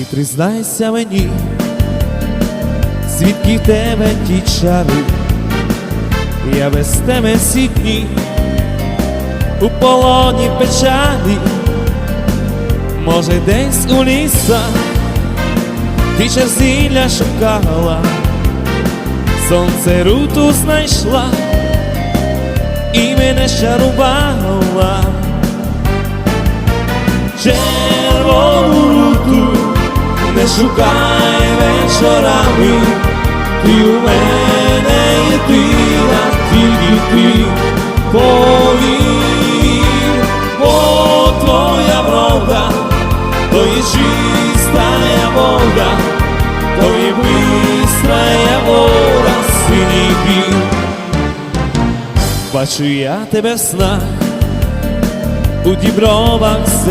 Ти признайся мені, звідки в тебе ті чари, я без тебе всі дні у полоні печалі, може, десь у лісах ти черзілля шукала, сонце руту знайшла і мене щарувала. Шукай вечорами, ти у мене єдина, тільки ти повір, бо твоя врода, то є чистая вода, то є бистрая вода синіх гір. Бачу я тебе в снах у дібровах